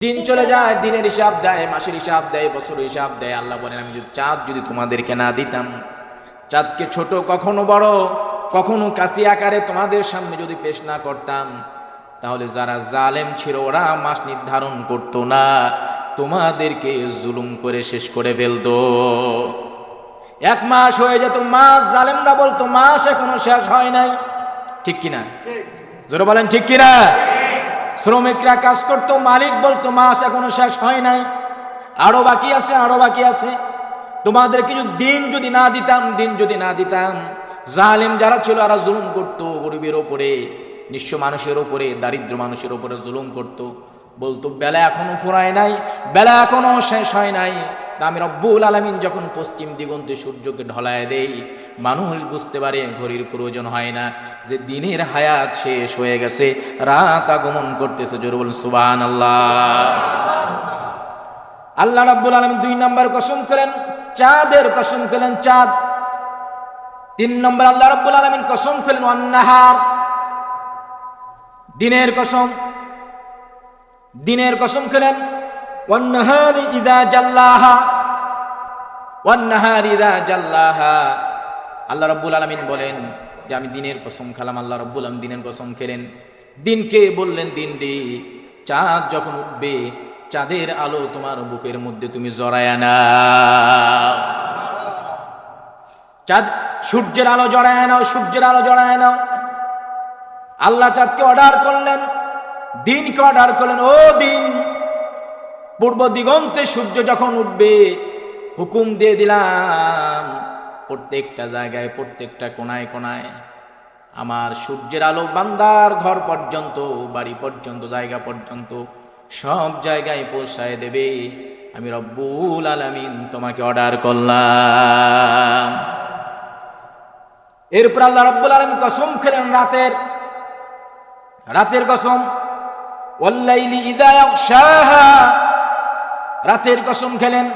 দিন চলে যায় দিনের হিসাব দেয় মাসের হিসাব দেয় বছর হিসাব দেয়। আল্লাহ বলেন আমি যদি চাঁদ যদি তোমাদেরকে না দিতাম চাঁদকে ছোট কখনো বড় কখনো কাশি আকারে তোমাদের সামনে যদি পেশ না করতাম তাহলে যারা জালেম ছিল ওরা মাস নির্ধারণ করতো না। তোমাদেরকে জুলুম করে শেষ করে ফেলতো। এক মাস হয়ে যেত মাস জালেমরা বলতো মাস এখনও শেষ হয় নাই। ঠিক কিনা? জোরে বলেন ঠিক কিনা? শ্রমিকরা কাজ করতো, মালিক বলতো, মাস এখনও শেষ হয় নাই। আরও বাকি আছে, আরও বাকি আছে। তোমাদের কিছু দিন যদি না দিতাম, দিন যদি না দিতাম। জালিম যারা ছিল আর জুলুম করতো, গরিবের ওপরে, নিঃস্ব মানুষের ওপরে, দারিদ্র মানুষের ওপরে জুলুম করতো। বলতো, বেলা এখনও ফুরায় নাই, বেলা এখনও শেষ হয় নাই। আমি রব্বুল আলমিন যখন পশ্চিম দিগন্তে সূর্যকে ঢলায় দেই, মানুষ বুঝতে পারে ঘড়ির প্রয়োজন হয় না, যে দিনের হায়াত শেষ হয়ে গেছে, রাত আগমন করতেছে জোরবুল সুবান আল্লাহ আল্লাহ রাব্বুল আলম দুই নম্বর কসম করেন, চাঁদের কসম করেন, চাঁদ। তিন নম্বর আল্লাহ রাব্বুল আলমিন কসম করেন অন্নাহার দিনের কসম। দিনের কসম খেলেন ওয়ান্নাহার ইদা জাল্লাহা ওয়ান্নাহার ইদা জাল্লাহা আল্লাহ রাব্বুল আলামিন বলেন যে আমি দিনের কসম খেলাম, আল্লাহ রাব্বুল আলম দিনের কসম খেলেন। দিনকে বললেন দিন রে চাঁদ যখন উঠবে, চাঁদের আলো তোমার বুকের মধ্যে তুমি জড়ায় না চাঁদ, সূর্যের আলো জড়ায় নাও, সূর্যের আলো জড়ায় নাও। আল্লাহ চাঁদকে অর্ডার করলেন, দিনকে অর্ডার করলেন, ও দিন। পূর্ব দিগন্তে সূর্য যখন উঠবে, হুকুম দিয়ে দিলাম, প্রত্যেকটা জায়গায়, প্রত্যেকটা কোনায় কোনায় আমার সূর্যের আলো বান্দার ঘর পর্যন্ত, বাড়ি পর্যন্ত, জায়গা পর্যন্ত সব জায়গায় পৌঁছায় দেবে। আমি রব্বুল আলামিন তোমাকে অর্ডার করলাম। এরপর আল্লাহ রব্বুল আলম কসম খেলেন রাতের রাতের কসম ওয়াল্লাইলি ইদা ইয়াগশাহা রাতের কসম খেলেন।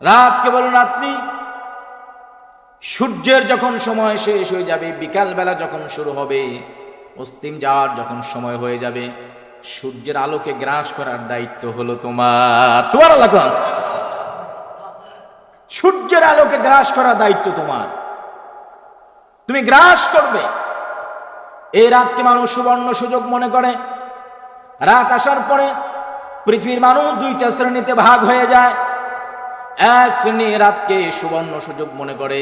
রাত কেবল রাত্রি। সূর্যের যখন সময় শেষ হয়ে যাবে, বিকালবেলা যখন শুরু হবে অস্তিম যাওয়ার যখন সময় হয়ে যাবে, সূর্যের আলোকে গ্রাস করার দায়িত্ব হলো তোমার। সুবার সূর্যের আলোকে গ্রাস করার দায়িত্ব তোমার। তুমি গ্রাস করবে। এই রাতকে মানুষ সুবর্ণ সুযোগ মনে করে। রাত আসার পরে পৃথিবীর মানুষ দুইটা শ্রেণীতে ভাগ হয়ে যায়। এক শ্রেণি রাতকে সুবর্ণ সুযোগ মনে করে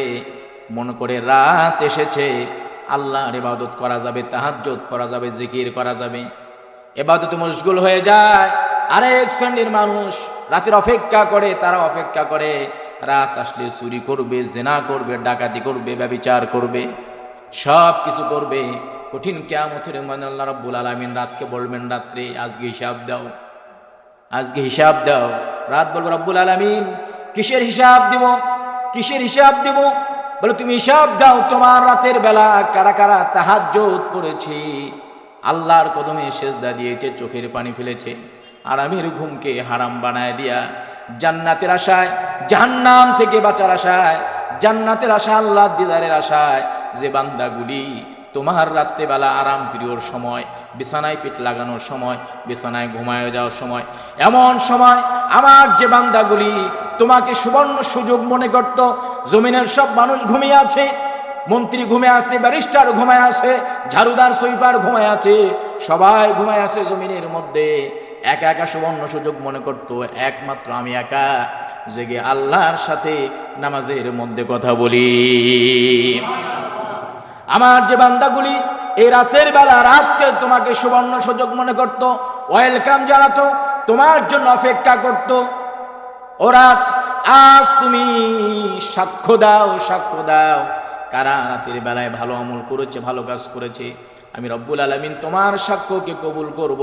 মনে করে রাত এসেছে, আল্লাহর ইবাদত করা যাবে তাহাজ্জত করা যাবে, জিকির করা যাবে। এবাদত মশগুল হয়ে যায়। আরেক শ্রেণির মানুষ রাতের অপেক্ষা করে, তারা অপেক্ষা করে, রাত আসলে চুরি করবে, জেনা করবে, ডাকাতি করবে, ব্যবিচার করবে সব কিছু করবে। কঠিন কেয়ামতের মানে আল্লাহ রাব্বুল আলামিন রাতকে বলবেন, রাত্রে আজকে হিসাব দাও। আজকে হিসাব দাও। রাত বলব, রব্বুল আলামিন, কিসের হিসাব দিব? কিসের হিসাব দিব? বলে, তুমি হিসাব দাও, তোমার রাতের বেলা কারা কারা তাহাজ্জুদ পড়েছি? আল্লাহর কদমে সেজদা দিয়েছে, চোখের পানি ফেলেছে, আরামের ঘুমকে হারাম বানায় দিয়া জান্নাতের আশায়, জাহান্নাম থেকে বাঁচার আশায়, জান্নাতের আশা আল্লাহ দিদারের আশায় যে বান্দাগুলি তোমার রাত্রেবেলা আরাম প্রিয়র সময়, বিছানায় পিঠ লাগানোর সময়, বিছানায় ঘুমায় যাওয়ার সময়। এমন সময় আমার যে বান্দাগুলি তোমাকে সুবর্ণ সুযোগ মনে করত, জমিনের সব মানুষ ঘুমিয়ে আছে, মন্ত্রী ঘুমে আছে, ব্যারিস্টার ঘুমায় আছে, ঝাড়ুদার সুইপার ঘুমায় আছে, সবাই ঘুমায় আছে জমিনের মধ্যে। একা একা সুবর্ণ সুযোগ মনে করত, একমাত্র আমি একা। জেগে আল্লাহর সাথে নামাজের মধ্যে কথা বলি। আমার যে বান্দাগুলি এই রাতের বেলা, রাতকে তোমাকে সুবর্ণ সুযোগ মনে করত, ওয়েলকাম জানাতো, তোমার জন্য অপেক্ষা করত। ও রাত, আজ তুমি সাক্ষ্য দাও সাক্ষ্য দাও। কারা রাতের বেলায় ভালো আমল করেছে, ভালো কাজ করেছে? আমি রব্বুল আলমিন তোমার সাক্ষ্যকে কবুল করব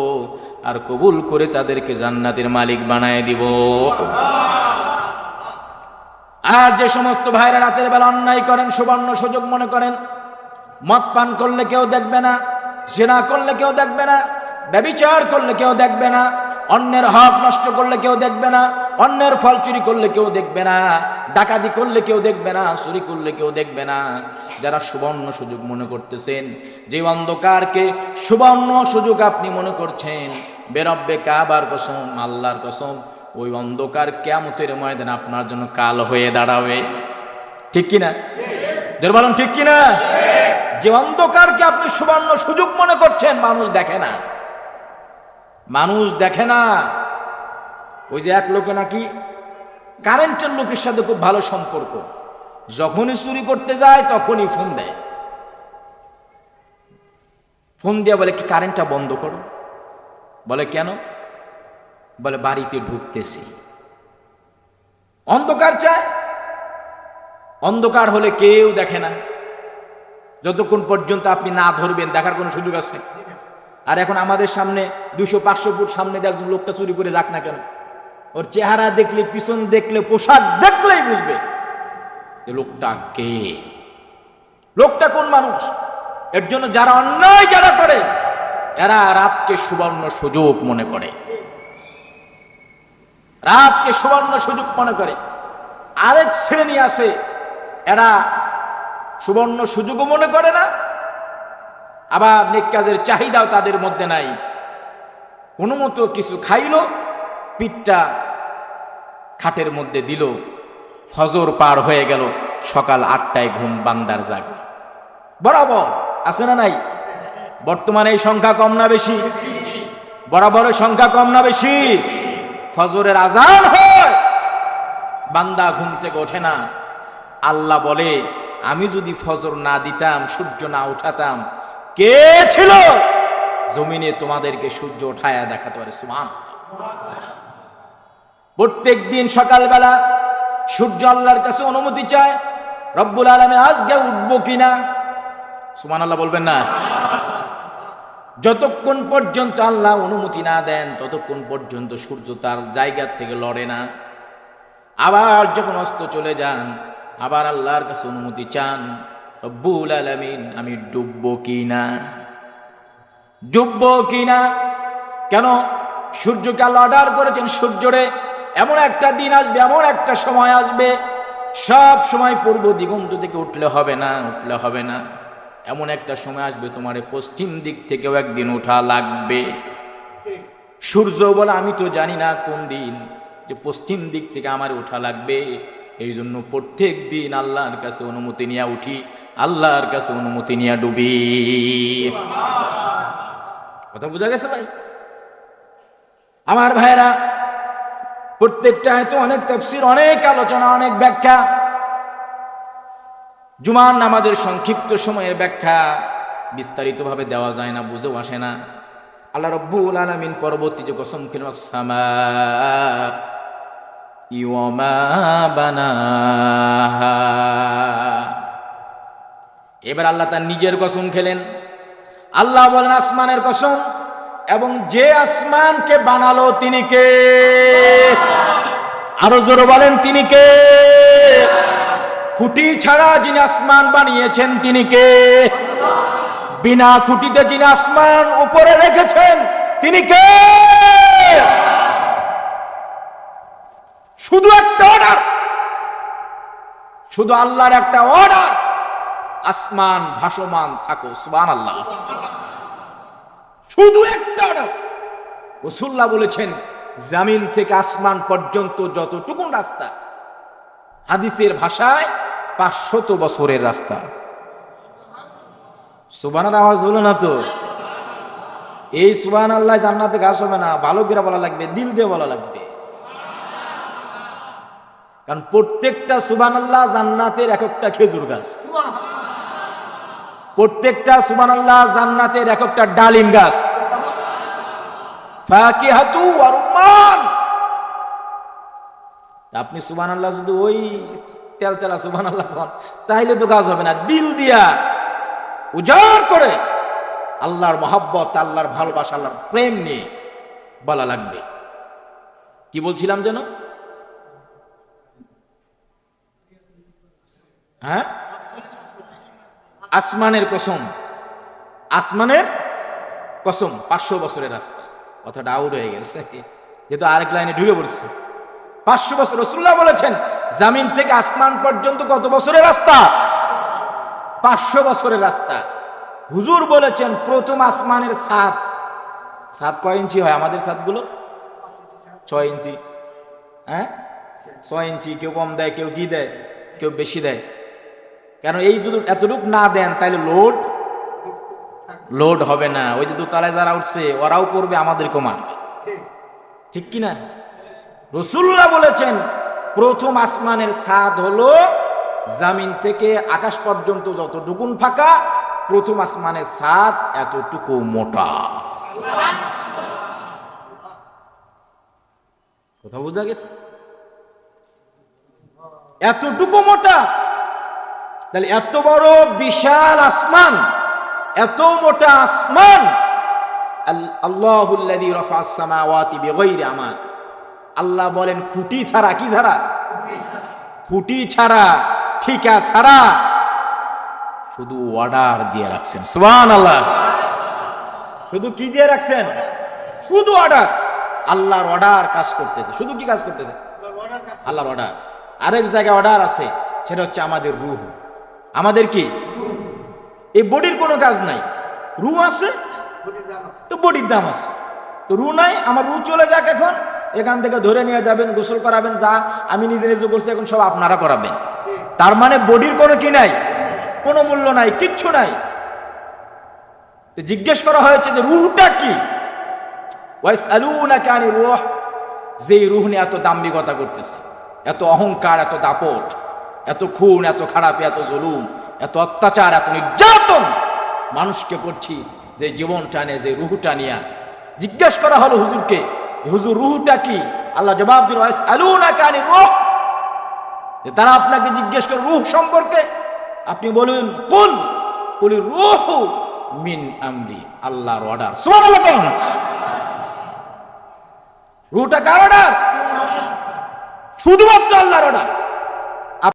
আর কবুল করে তাদেরকে জান্নাতের মালিক বানায় দিব। আর যে সমস্ত ভাইরা রাতের বেলা অন্যায় করেন, সুবর্ণ সুযোগ মনে করেন মদ পান করলে কেউ দেখবে না, জেনা করলে কেউ দেখবে না, ব্যবিচার করলে কেউ দেখবে না, অন্যের হক নষ্ট করলে কেউ দেখবে না, অন্যের ফল চুরি করলে কেউ দেখবে না, ডাকাতি করলে কেউ দেখবে না, চুরি করলে কেউ দেখবে না। যারা সুবর্ণ সুযোগ মনে করতেছেন, যে অন্ধকারকে সুবর্ণ সুযোগ আপনি মনে করছেন, বেরব্বে কাবার কসম, আল্লাহর কসম, ওই অন্ধকার কেমতের ময়দান আপনার জন্য কাল হয়ে দাঁড়াবে। ঠিক কিনা? জোর বলুন, ঠিক কিনা? যে অন্ধকারকে আপনি সুবর্ণ সুযোগ মনে করছেন, মানুষ দেখে না। মানুষ দেখে না। ওই যে এক লোকে নাকি কারেন্টের লোকের সাথে খুব ভালো সম্পর্ক। যখনই চুরি করতে যায়, তখনই ফোন দেয়। ফোন দিয়ে বলে, একটু কারেন্টটা বন্ধ করো। বলে, কেন? বলে, বাড়িতে ঢুকতেছি। অন্ধকার চায়। অন্ধকার হলে কেউ দেখে না। যতক্ষণ পর্যন্ত আপনি না ধরবেন, দেখার কোনো সুযোগ আছে? আর এখন আমাদের সামনে দুশো পাঁচশো ফুট সামনে দিয়ে একজন লোকটা চুরি করে যাক না কেন? ওর চেহারা দেখলে, পিছন দেখলে, পোশাক দেখলেই বুঝবে যে লোকটা কে। লোকটা কোন মানুষ? এর জন্য যারা অন্যায় যারা করে, এরা রাতকে সুবর্ণ সুযোগ মনে করে। রাতকে সুবর্ণ সুযোগ মনে করে। আরেক শ্রেণি আছে, এরা সুবর্ণ সুযোগও মনে করে না। আবার নেক কাজের চাহিদাও তাদের মধ্যে নাই। কোনো মতো কিছু খাইল, পিঠটা খাটের মধ্যে দিল, ফজর পার হয়ে গেল, সকাল আটটায় ঘুম বান্দার জাগ। বরাবর, আছে না নাই? বর্তমানে এই সংখ্যা কম না বেশি? বরাবরের সংখ্যা কম না বেশি? ফজরের আজান হয়। বান্দা ঘুম থেকে ওঠে না। আল্লাহ বলে আমি যদি ফজর না দিতাম, সূর্য না উঠাতাম, কে ছিল? জমিনে তোমাদেরকে সূর্য ওঠায়া দেখাতে পারে সুমান প্রত্যেক দিন সকালবেলা সূর্য আল্লাহর কাছে অনুমতি চায়, রব্বুল আলমে আজকে উঠবো কিনা? সুমান আল্লাহ বলবেন না। যতক্ষণ পর্যন্ত আল্লাহ অনুমতি না দেন, ততক্ষণ পর্যন্ত সূর্য তার জায়গার থেকে লড়ে না। আবার যখন অস্ত চলে যান আবার আল্লাহর কাছে অনুমতি চান, রব্বুল আলমিন, আমি ডুববো কি না? ডুববো কি না? কেন? সূর্যকে আল্লাহ অর্ডার করেছেন সূর্যরে, এমন একটা দিন আসবে, এমন একটা সময় আসবে, সব সময় পূর্ব দিগন্ত থেকে উঠলে হবে না, উঠলে হবে না। এমন একটা সময় আসবে তোমার পশ্চিম দিক থেকেও একদিন ওঠা লাগবে। সূর্য বলে, আমি তো জানি না কোন দিন যে পশ্চিম দিক থেকে আমার ওঠা লাগবে। এই জন্য প্রত্যেক দিন আল্লাহর কাছে অনুমতি নিয়ে উঠি, আল্লাহর কাছে অনুমতি নিয়ে ডুবি। কথা বোঝা গেছে ভাই? আমার ভাইরা, প্রত্যেকটা তো অনেক তফসির, অনেক আলোচনা, অনেক ব্যাখ্যা। জুমান আমাদের সংক্ষিপ্ত সময়ের ব্যাখ্যা বিস্তারিতভাবে দেওয়া যায় না, বুঝেও আসে না। আল্লাহ রব্বুল আলমিন পরবর্তী যে কসম খেল বানাহা। এবার আল্লাহ তার নিজের কসম খেলেন। আল্লাহ বলেন, আসমানের কসম, এবং যে আসমানকে বানালো তিনি কে? আরও জোরে বলেন, তিনি কে? খুঁটি ছাড়া যিনি আসমান বানিয়েছেন, তিনি কে? বিনা খুঁটিতে যিনি আসমান উপরে রেখেছেন, তিনি কে? শুধু একটা অর্ডার শুধু আল্লাহর একটা অর্ডার আসমান ভাসমান থাকো সুবান আল্লাহ শুধু একটা অর্ডার রসুল্লাহ বলেছেন, জামিন থেকে আসমান পর্যন্ত যতটুকু রাস্তা, হাদিসের ভাষায় পাঁচশত বছরের রাস্তা। সুবানার আওয়াজ হলো না তো? এই সুবান আল্লাহ জান্নাতে ঘাস হবে না, ভালো করে বলা লাগবে, দিল দিয়ে বলা লাগবে। কারণ প্রত্যেকটা সুবান আল্লাহ জান্নাতের এক একটা খেজুর গাছ। প্রত্যেকটা সুবান আল্লাহ জান্নাতের এক একটা ডালিম গাছ। আপনি সুবান আল্লাহ শুধু ওই তেল তেলা সুবান আল্লাহ কন, তাইলে তো কাজ হবে না। দিল দিয়া উজাড় করে আল্লাহর মহাব্বত, আল্লাহর ভালোবাসা, আল্লাহর প্রেম নিয়ে বলা লাগবে। কি বলছিলাম যেন? হ্যাঁ? আসমানের কসম। আসমানের কসম, পাঁচশো বছরের রাস্তা। কথাটা আউট হয়ে গেছে। যেহেতু আরেক লাইনে ঢুকে পড়ছে। পাঁচশো বছর রসুল্লাহ বলেছেন, জামিন থেকে আসমান পর্যন্ত কত বছরের রাস্তা? পাঁচশো বছরের রাস্তা। হুজুর বলেছেন, প্রথম আসমানের সাত সাত কয় ইঞ্চি হয় আমাদের সাতগুলো ছয় ইঞ্চি। হ্যাঁ? ছয় ইঞ্চি। কেউ কম দেয়, কেউ কি দেয়? কেউ বেশি দেয়। কারণ এই যদি এতটুকু না দেন তাহলে লোড লোড হবে না। ওই যে দোতলায় যারা উঠছে, ওরাও পড়বে, আমাদেরকেও মারবে। ঠিক কি না রসুল্লাহ বলেছেন, প্রথম আসমানের স্বাদ হলো জামিন থেকে আকাশ পর্যন্ত যতটুকুন ফাঁকা, প্রথম আসমানের স্বাদ এতটুকু মোটা। কথা বোঝা গেছে? এতটুকু মোটা। তাহলে এত বড় বিশাল আসমান, এত মোটা আসমান, আল- আল্লাহুল্লাযী রাফা'আস সামাওয়াতি বিগাইরি আমাদ। আল্লাহ বলেন, খুঁটি ছাড়া কি ছাড়া? খুঁটি ছাড়া, ঠিকা ছাড়া। শুধু অর্ডার দিয়ে রাখছেন, সুবহানাল্লাহ। শুধু কি দিয়ে রাখছেন? শুধু অর্ডার। আল্লাহর অর্ডার কাজ করতেছে। শুধু কি কাজ করতেছে? আল্লাহর অর্ডার। আরেক জায়গায় অর্ডার আছে, সেটা হচ্ছে আমাদের রুহ। আমাদের কি? এই বডির কোনো কাজ নাই। রু আছে? তো বডির দাম আছে। তো রু নাই, আমার রু চলে যাক এখন। এখান থেকে ধরে নিয়ে যাবেন, গোসল করাবেন, যা। আমি নিজে নিজে করছি, এখন সব আপনারা করাবেন। তার মানে বডির কোনো কি নাই? কোনো মূল্য নাই, কিচ্ছু নাই। তো জিজ্ঞেস করা হয়েছে যে রুহটা কি? ওয়াইস রুহ। যেই রুহ নিয়ে এত দাম্ভিকতা করতেছে, এত অহংকার, এত দাপট। এত খুন, এত খারাপ, এত জুলুম, এত অত্যাচার, এত নির্যাতন মানুষকে করছি যে জীবনটা নিয়ে, যে রুহুটা নিয়ে। জিজ্ঞেস করা হলো হুজুরকে হুজুর, রুহুটা কি? আল্লাহ জবাব রুহ। যে তারা আপনাকে জিজ্ঞেস করে, রুহ সম্পর্কে? আপনি বলুন কোন বলি, রুহ মিন আমরি। আল্লাহর অর্ডার রুহটা কার অর্ডার শুধুমাত্র আল্লাহর অর্ডার